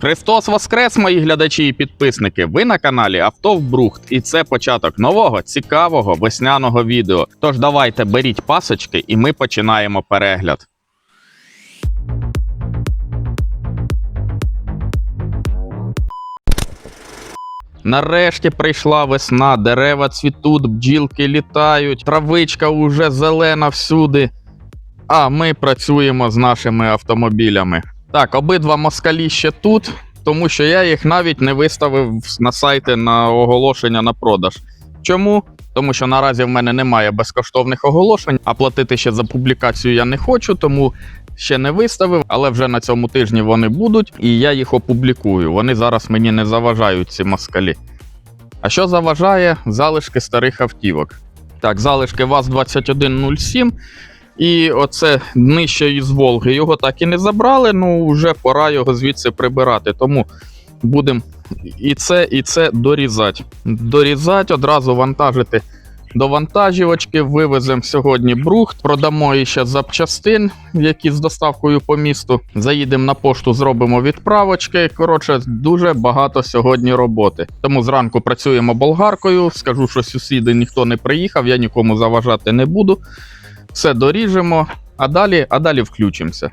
Христос Воскрес, мої глядачі і підписники. Ви на каналі Автовбрухт, і це початок нового цікавого весняного відео. Тож давайте беріть пасочки, і ми починаємо перегляд. Нарешті прийшла весна, дерева цвітуть, бджілки літають, травичка уже зелена всюди. А ми працюємо з нашими автомобілями. Так, обидва москалі ще тут, тому що я їх навіть не виставив на сайти на оголошення на продаж. Чому? Тому що наразі в мене немає безкоштовних оголошень, а платити ще за публікацію я не хочу, тому ще не виставив, але вже на цьому тижні вони будуть, і я їх опублікую. Вони зараз мені не заважають, ці москалі. А що заважає? Залишки старих автівок. Так, залишки ВАЗ-2107. І оце нижче із Волги. Його так і не забрали, ну вже пора його звідси прибирати. Тому будемо і це, і це дорізати. Дорізати, одразу вантажити до вантажівочки. Вивеземо сьогодні брухт, продамо іще запчастин, які з доставкою по місту. Заїдемо на пошту, зробимо відправочки. Коротше, дуже багато сьогодні роботи. Тому зранку працюємо болгаркою. Скажу, що сусіди ніхто не приїхав, я нікому заважати не буду. Все доріжемо, а далі, а далі включимося.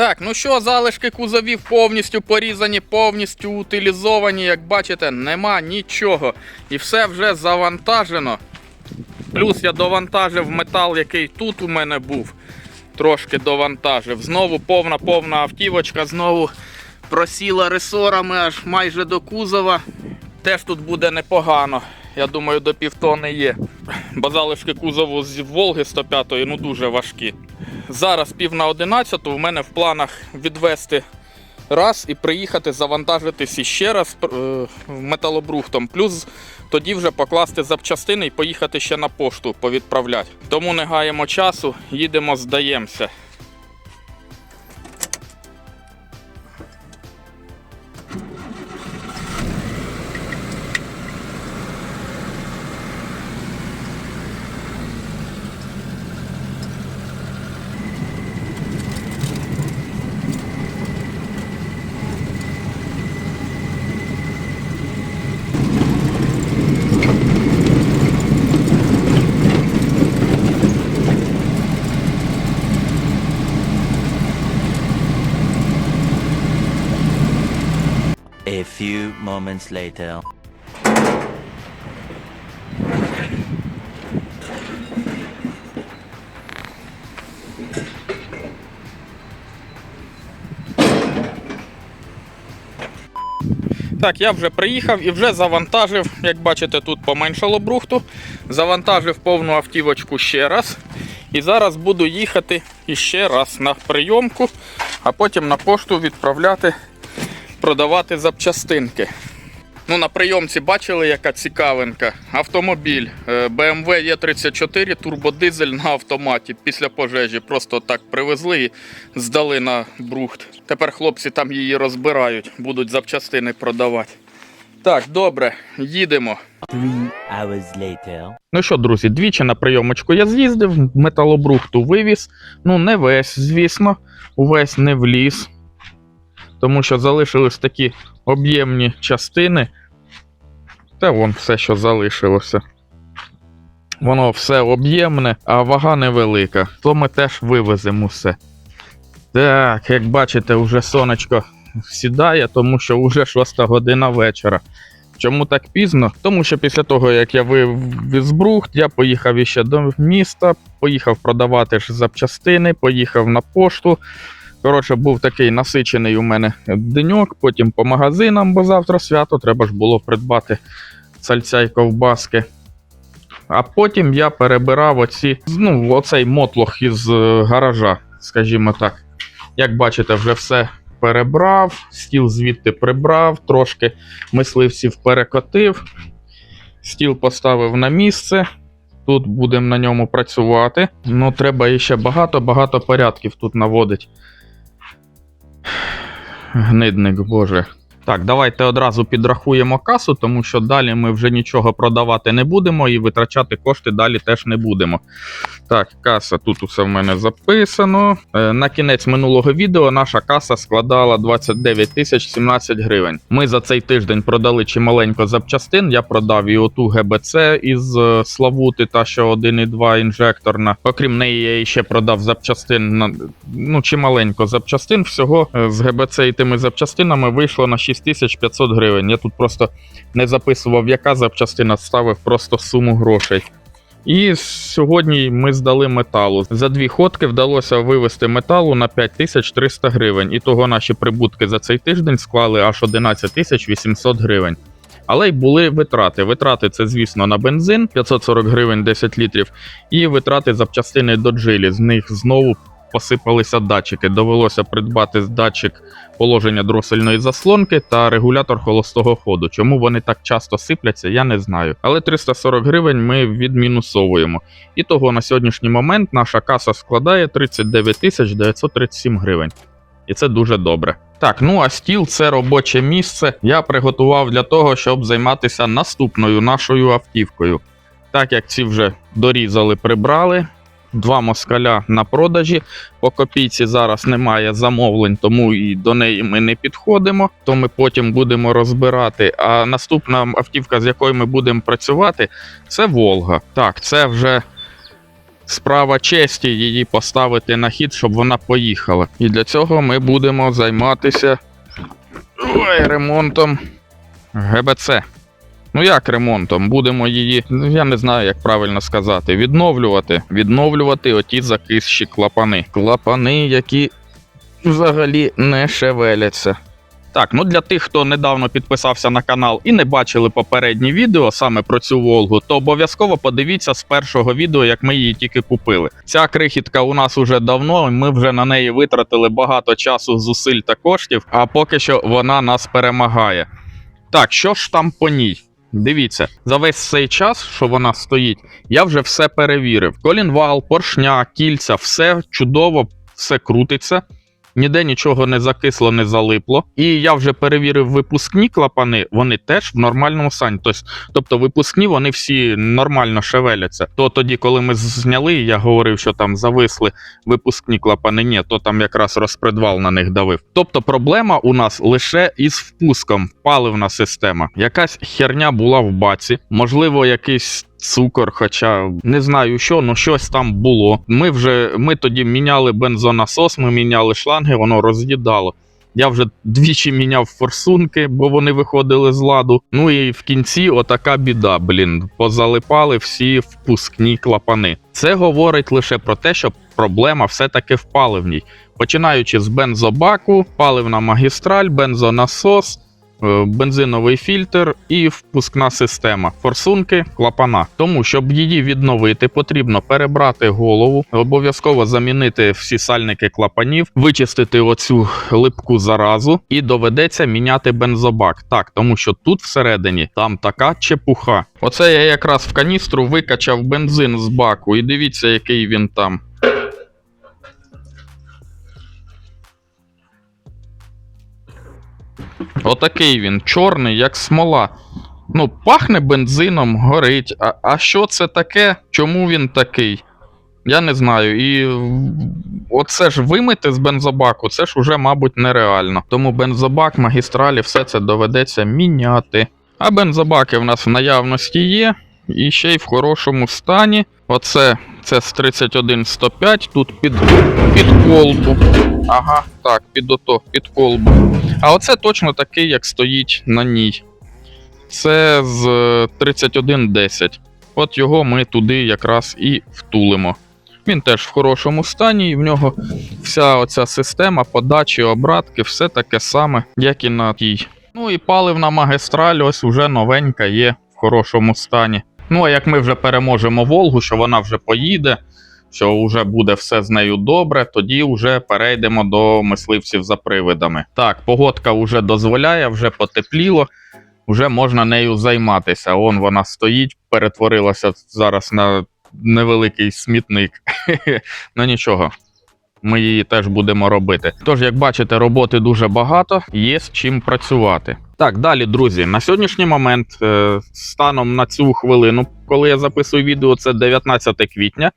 Так, ну що, залишки кузовів повністю порізані, повністю утилізовані. Як бачите, нема нічого. І все вже завантажено. Плюс я довантажив метал, який тут у мене був. Трошки довантажив. Знову повна повна автівочка, знову просіла ресорами аж майже до кузова. Теж тут буде непогано. Я думаю, до півтони є. Бо залишки кузову з Волги 105 ну дуже важкі. Зараз пів на 11 у мене в планах відвести раз і приїхати завантажитись іще раз е, металобрухтом. Плюс тоді вже покласти запчастини і поїхати ще на пошту повідправляти. Тому не гаємо часу, їдемо, здаємося. Few moments later. Так, я вже приїхав і вже завантажив, як бачите, тут поменшало брухту. Завантажив повну автівочку ще раз. І зараз буду їхати іще раз на прийомку, а потім на пошту відправляти, продавати запчастинки. Ну, на прийомці бачили, яка цікавинка. Автомобіль е, BMW E34 турбодизель на автоматі після пожежі. Просто так привезли і здали на брухт. Тепер хлопці там її розбирають, будуть запчастини продавати. Так, добре, їдемо. Three hours later. Ну що, друзі, двічі на прийомочку я з'їздив, металобрухту вивіз. Ну, не весь, звісно, увесь не вліз. Тому що залишились такі об'ємні частини. Та вон все, що залишилося. Воно все об'ємне, а вага невелика. То ми теж вивеземо все. Так, як бачите, вже сонечко сідає, тому що вже 6 година вечора. Чому так пізно? Тому що після того, як я вивіз брухт, я поїхав іще до міста, поїхав продавати ж запчастини, поїхав на пошту. Коротше, був такий насичений у мене деньок, потім по магазинам, бо завтра свято, треба ж було придбати сальця й ковбаски. А потім я перебирав оці, ну, оцей мотлох із е, гаража, скажімо так. Як бачите, вже все перебрав, стіл звідти прибрав, трошки мисливців перекотив, стіл поставив на місце. Тут будемо на ньому працювати. Ну, треба іще багато-багато порядків тут наводить. Гнидник, боже. Так, давайте одразу підрахуємо касу, тому що далі ми вже нічого продавати не будемо і витрачати кошти далі теж не будемо. Так, каса тут усе в мене записано. Е, На кінець минулого відео наша каса складала 29 тисяч 17 гривень. Ми за цей тиждень продали чималенько запчастин. Я продав і оту ГБЦ із е, Славути, та що 1,2 інжекторна. Окрім неї, я ще продав запчастин ну, чималенько запчастин. Всього е, з ГБЦ і тими запчастинами вийшло на 6500 гривень. Я тут просто не записував, яка запчастина, ставив просто суму грошей. І сьогодні ми здали металу. За дві ходки вдалося вивести металу на 5300 гривень. І того наші прибутки за цей тиждень склали аж 11 800 гривень. Але й були витрати. Витрати це, звісно, на бензин 540 гривень 10 літрів, і витрати запчастини до джилі. З них знову посипалися датчики. Довелося придбати датчик положення дросельної заслонки та регулятор холостого ходу. Чому вони так часто сипляться, я не знаю. Але 340 гривень ми відмінусовуємо. І того на сьогоднішній момент наша каса складає 39 тисяч 937 гривень. І це дуже добре. Так, ну а стіл це робоче місце. Я приготував для того, щоб займатися наступною нашою автівкою. Так як ці вже дорізали, прибрали. Два москаля на продажі. По копійці зараз немає замовлень, тому і до неї ми не підходимо, то ми потім будемо розбирати. А наступна автівка, з якою ми будемо працювати, це Волга. Так, це вже справа честі її поставити на хід, щоб вона поїхала. І для цього ми будемо займатися ремонтом ГБЦ. Ну як ремонтом? Будемо її, ну, я не знаю, як правильно сказати, відновлювати. Відновлювати оті закисші клапани. Клапани, які взагалі не шевеляться. Так, ну для тих, хто недавно підписався на канал і не бачили попередні відео саме про цю Волгу, то обов'язково подивіться з першого відео, як ми її тільки купили. Ця крихітка у нас уже давно, ми вже на неї витратили багато часу, зусиль та коштів, а поки що вона нас перемагає. Так, що ж там по ній? Дивіться, за весь цей час, що вона стоїть, я вже все перевірив. Колінвал, поршня, кільця, все чудово, все крутиться. Ніде нічого не закисло, не залипло. І я вже перевірив випускні клапани, вони теж в нормальному стані. Тобто, випускні вони всі нормально шевеляться. То тоді, коли ми зняли, я говорив, що там зависли випускні клапани. Ні, то там якраз розпредвал на них давив. Тобто проблема у нас лише із впуском, паливна система. Якась херня була в баці, можливо, якийсь. Цукор, хоча не знаю що, ну щось там було. Ми вже ми тоді міняли бензонасос, ми міняли шланги, воно роз'їдало. Я вже двічі міняв форсунки, бо вони виходили з ладу. Ну і в кінці отака біда, блін, позалипали всі впускні клапани. Це говорить лише про те, що проблема все-таки в паливній. Починаючи з бензобаку, паливна магістраль, бензонасос, бензиновий фільтр і впускна система, форсунки, клапана. Тому, щоб її відновити, потрібно перебрати голову, обов'язково замінити всі сальники клапанів, вичистити оцю липку заразу, і доведеться міняти бензобак. Так, тому що тут всередині там така чепуха. Оце я якраз в каністру викачав бензин з баку, і дивіться, який він там. Отакий він, чорний, як смола. Ну, пахне бензином, горить. А, а що це таке? Чому він такий? Я не знаю. І оце ж вимити з бензобаку, це ж уже, мабуть, нереально. Тому бензобак, магістралі, все це доведеться міняти. А бензобаки в нас в наявності є. І ще й в хорошому стані. Оце це з 31105, тут під, під колбу. Ага, так, під ото, під колбу. А оце точно такий, як стоїть на ній. Це з е, 3110. От його ми туди якраз і втулимо. Він теж в хорошому стані, і в нього вся оця система подачі, обратки, все таке саме, як і на тій. Ну і паливна магістраль, ось уже новенька є в хорошому стані. Ну а як ми вже переможемо Волгу, що вона вже поїде, що вже буде все з нею добре, тоді вже перейдемо до мисливців за привидами. Так, погодка вже дозволяє, вже потепліло, вже можна нею займатися. Он вона стоїть, перетворилася зараз на невеликий смітник. ну нічого. Ми її теж будемо робити. Тож, як бачите, роботи дуже багато, є з чим працювати. Так, далі, друзі, на сьогоднішній момент, е, станом на цю хвилину, коли я записую відео, це 19 квітня.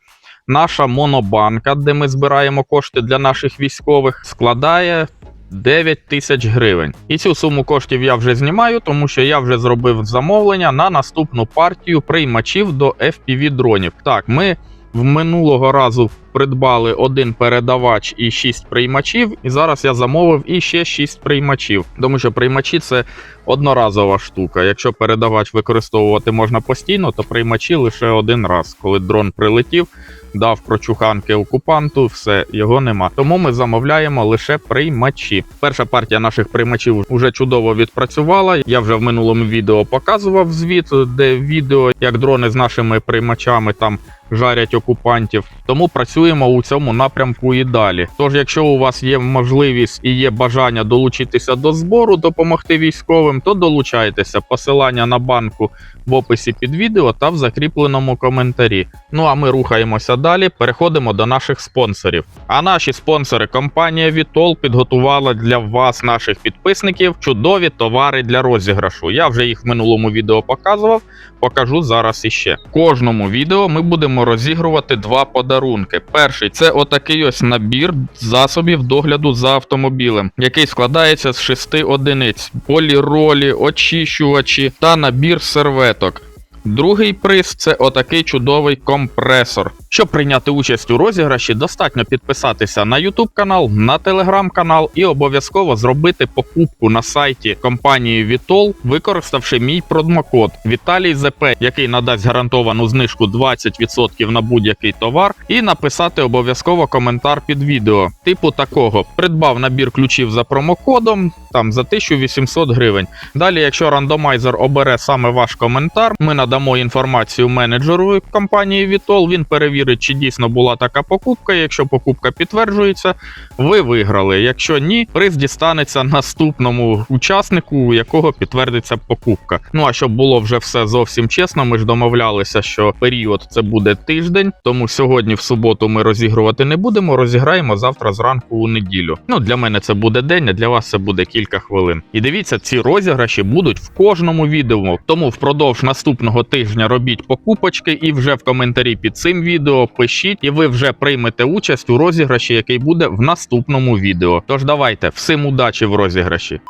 Наша монобанка, де ми збираємо кошти для наших військових, складає 9 тисяч гривень. І цю суму коштів я вже знімаю, тому що я вже зробив замовлення на наступну партію приймачів до FPV дронів. Так, ми в минулого разу придбали один передавач і 6 приймачів, і зараз я замовив і ще 6 приймачів. Тому що приймачі це одноразова штука. Якщо передавач використовувати можна постійно, то приймачі лише один раз, коли дрон прилетів. Дав прочуханки окупанту, все його нема. Тому ми замовляємо лише приймачі. Перша партія наших приймачів вже чудово відпрацювала. Я вже в минулому відео показував звіт, де відео, як дрони з нашими приймачами там жарять окупантів. Тому працюємо у цьому напрямку і далі. Тож, якщо у вас є можливість і є бажання долучитися до збору, допомогти військовим, то долучайтеся. Посилання на банку в описі під відео та в закріпленому коментарі. Ну а ми рухаємося далі. Переходимо до наших спонсорів. А наші спонсори, компанія Vitol, підготувала для вас, наших підписників, чудові товари для розіграшу. Я вже їх в минулому відео показував. Покажу зараз іще. В кожному відео ми будемо розігрувати два подарунки. Перший це отакий ось набір засобів догляду за автомобілем, який складається з шести одиниць: поліролі, очищувачі та набір серветок. Другий приз це отакий чудовий компресор. Щоб прийняти участь у розіграші, достатньо підписатися на YouTube канал, на Telegram канал і обов'язково зробити покупку на сайті компанії Vitol, використавши мій промокод Віталій ЗП, який надасть гарантовану знижку 20% на будь-який товар, і написати обов'язково коментар під відео, типу такого: придбав набір ключів за промокодом там за 1800 гривень. Далі, якщо рандомайзер обере саме ваш коментар, ми надамо інформацію менеджеру компанії Vitol. Він перевірить, чи дійсно була така покупка. Якщо покупка підтверджується, ви виграли. Якщо ні, приз дістанеться наступному учаснику, у якого підтвердиться покупка. Ну а щоб було вже все зовсім чесно, ми ж домовлялися, що період це буде тиждень. Тому сьогодні, в суботу, ми розігрувати не будемо. Розіграємо завтра зранку у неділю. Ну для мене це буде день, а для вас це буде кілька хвилин. І дивіться, ці розіграші будуть в кожному відео. Тому впродовж наступного тижня робіть покупочки і вже в коментарі під цим відео пишіть, і ви вже приймете участь у розіграші, який буде в наступному відео. Тож давайте, всім удачі в розіграші.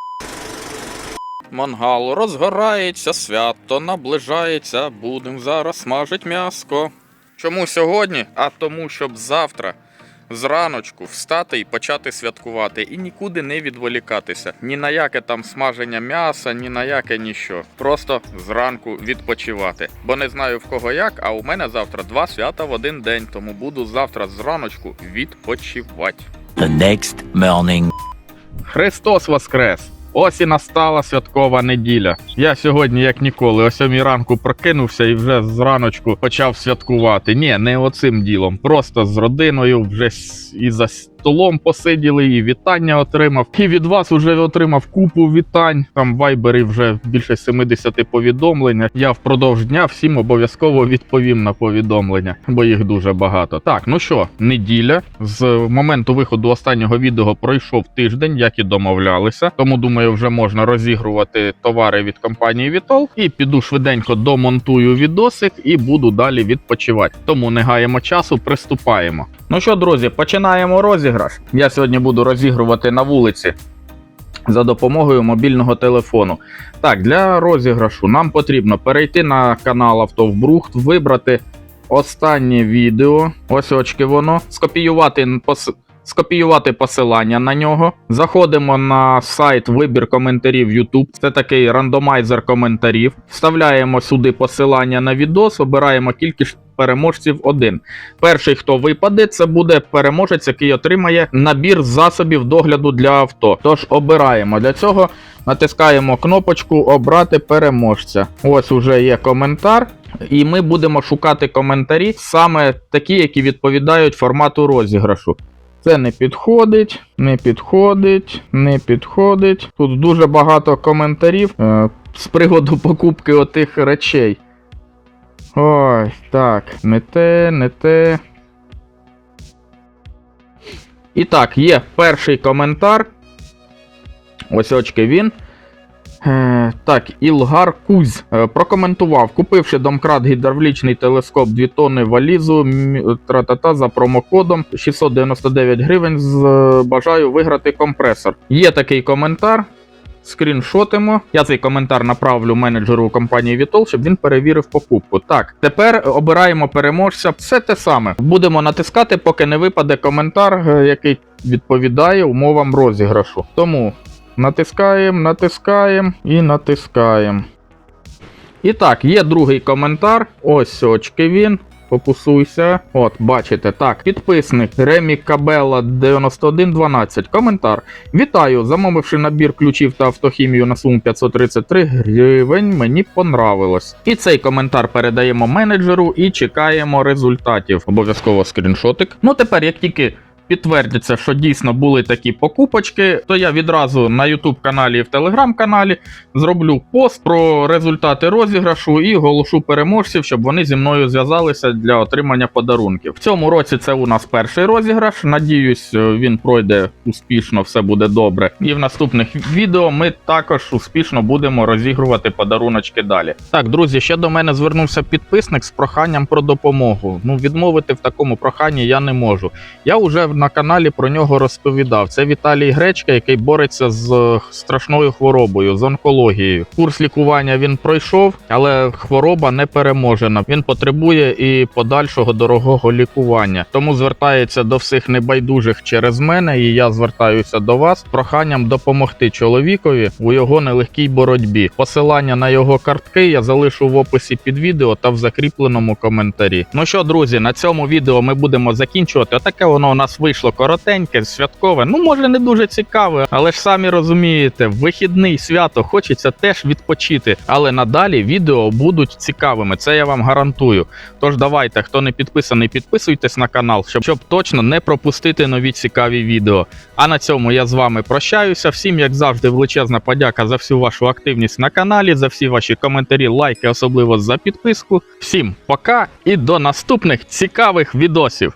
Мангал розгорається, свято наближається, будем зараз смажить м'яско. Чому сьогодні? А тому, щоб завтра зраночку встати і почати святкувати, і нікуди не відволікатися. Ні на яке там смаження м'яса, ні на яке ніщо. Просто зранку відпочивати. Бо не знаю в кого як, а у мене завтра два свята в один день, тому буду завтра зраночку відпочивати. The next morning. Христос Воскрес! Ось і настала святкова неділя. Я сьогодні, як ніколи, о сьомій ранку прокинувся і вже зраночку почав святкувати. Ні, не оцим ділом. Просто з родиною вже і за столом посиділи, і вітання отримав. І від вас уже отримав купу вітань. Там в вайбері вже більше 70 повідомлень. Я впродовж дня всім обов'язково відповім на повідомлення, бо їх дуже багато. Так, ну що, неділя. З моменту виходу останнього відео пройшов тиждень, як і домовлялися. Тому думаю, вже можна розігрувати товари від компанії Vitol. І піду швиденько домонтую відосик і буду далі відпочивати. Тому не гаємо часу, приступаємо. Ну що, друзі, починаємо розіграш. Я сьогодні буду розігрувати на вулиці за допомогою мобільного телефону. Так, для розіграшу нам потрібно перейти на канал Автовбрухт, вибрати останнє відео. Ось очки воно. Скопіювати. Скопіювати посилання на нього. Заходимо на сайт вибір коментарів YouTube. Це такий рандомайзер коментарів. Вставляємо сюди посилання на відос, обираємо кількість переможців один. Перший, хто випаде, це буде переможець, який отримає набір засобів догляду для авто. Тож обираємо для цього. Натискаємо кнопочку Обрати переможця. Ось уже є коментар. І ми будемо шукати коментарі, саме такі, які відповідають формату розіграшу. Це не підходить, не підходить, не підходить. Тут дуже багато коментарів е, з приводу покупки отих речей. Ой, так, не те, не те. І так, є перший коментар. Ось очки він. Е, так, Ілгар Кузь е, прокоментував, купивши домкрат гідравлічний телескоп 2 тонни валізу за промокодом 699 гривень. Е, бажаю виграти компресор. Є такий коментар. Скріншотимо. Я цей коментар направлю менеджеру компанії Vitol, щоб він перевірив покупку. Так, тепер обираємо переможця. Все те саме. Будемо натискати, поки не випаде коментар, який відповідає умовам розіграшу. Тому Натискаємо, натискаємо і натискаємо. І так, є другий коментар. Ось очки він. Фокусуйся. От, бачите, так. Підписник Ремі Кабела 9112. Коментар. Вітаю! Замовивши набір ключів та автохімію на суму 533 гривень, мені понравилось. І цей коментар передаємо менеджеру і чекаємо результатів. Обов'язково скріншотик. Ну тепер, як тільки підтвердиться, що дійсно були такі покупочки, то я відразу на YouTube каналі і в Telegram каналі зроблю пост про результати розіграшу і оголошу переможців, щоб вони зі мною зв'язалися для отримання подарунків. В цьому році це у нас перший розіграш. Надіюсь, е, він пройде успішно, все буде добре. І в наступних відео ми також успішно будемо розігрувати подаруночки далі. Так, друзі, ще до мене звернувся підписник з проханням про допомогу. Ну, відмовити в такому проханні я не можу. Я вже на каналі про нього розповідав. Це Віталій Гречка, який бореться з е, страшною хворобою, з онкологією. Курс лікування він пройшов, але хвороба не переможена. Він потребує і подальшого дорогого лікування. Тому звертається до всіх небайдужих через мене, і я звертаюся до вас з проханням допомогти чоловікові у його нелегкій боротьбі. Посилання на його картки я залишу в описі під відео та в закріпленому коментарі. Ну що, друзі, на цьому відео ми будемо закінчувати. Отаке воно у нас вийшло коротеньке, святкове. Ну, може, не дуже цікаве, але ж самі розумієте, вихідний свято хочеться теж відпочити. Але надалі відео будуть цікавими. Це я вам гарантую. Тож давайте, хто не підписаний, підписуйтесь на канал, щоб, щоб точно не пропустити нові цікаві відео. А на цьому я з вами прощаюся. Всім, як завжди, величезна подяка за всю вашу активність на каналі, за всі ваші коментарі, лайки, особливо за підписку. Всім пока і до наступних цікавих відосів.